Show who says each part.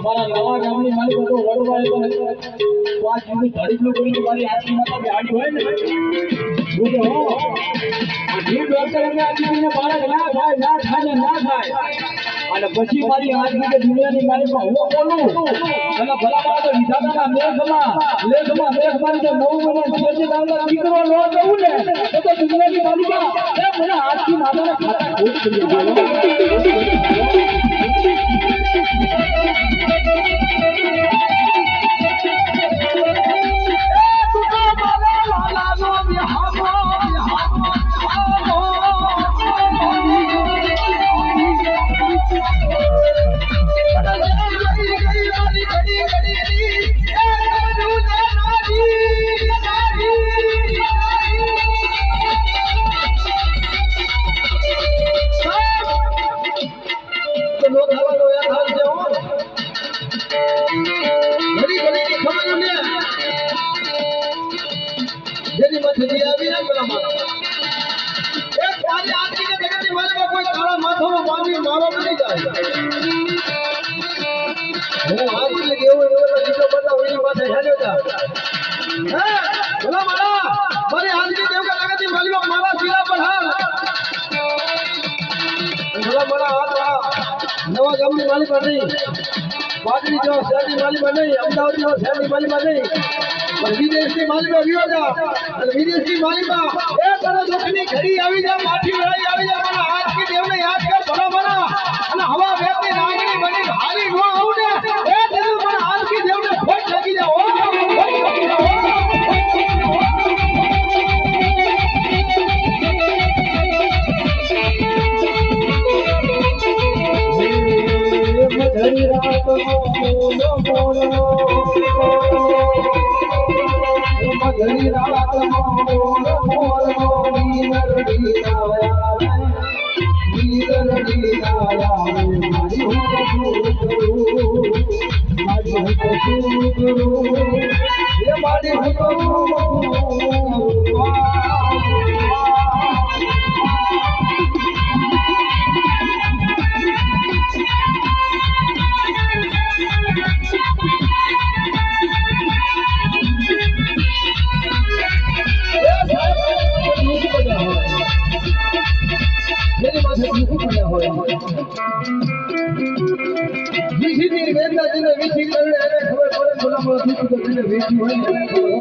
Speaker 1: અમારા નવા ગામની મારી તો વડવાય તો તો આ જીવનું ધડીકલું કરીને મારી આખી માતા બેહાડી હોય ને. હો આ જીવ ડોક્ટર એમને આ જીવને બાળક, ના થાય ના થાય, ને થાય. અને પછી મારી આજની દુનિયાની માલિકમાં હું બોલું? અને ભલા મારા તો વિધાતાના મેઘમાં લેખમાં મેઘ મારી જે નવ મને જેથી દાવલા દીકરો નો જવું ને તો તો દુનિયાની માલિકા. મને આજથી માતાને ખાતા ખોટ કરી
Speaker 2: મથડી આવી ને કોઈ કાળા માથાનો બાંધી મારો બની જાય. હું હાથ ને કેવું એવો દીકરો બતાવું એની માથે હેલ્યો જા. હે? નવા ગામની માલિકા નહીં. પાટડી જેવા શહેરની માલિકા નહીં, અમદાવાદ જેવા શહેરની માલિકા નહીં. પણ વિદેશની માલિકા વિયોગા અને વિદેશની માલિકા એ તરફ ઘડી આવી જાય, માઠી વેળાઈ આવી જા
Speaker 1: મધરી રાતનો મોલો મોલો
Speaker 2: નીર દીનાયા નીર દીનાયા મારી હું ગુરુ મારી હું એ મારી હું મેરી માથે દુઃખ પડ્યા હોય વિધિની વેદના જેને વિધિ કરે એને ખબર પડે હોય ને એને ખબર હોય.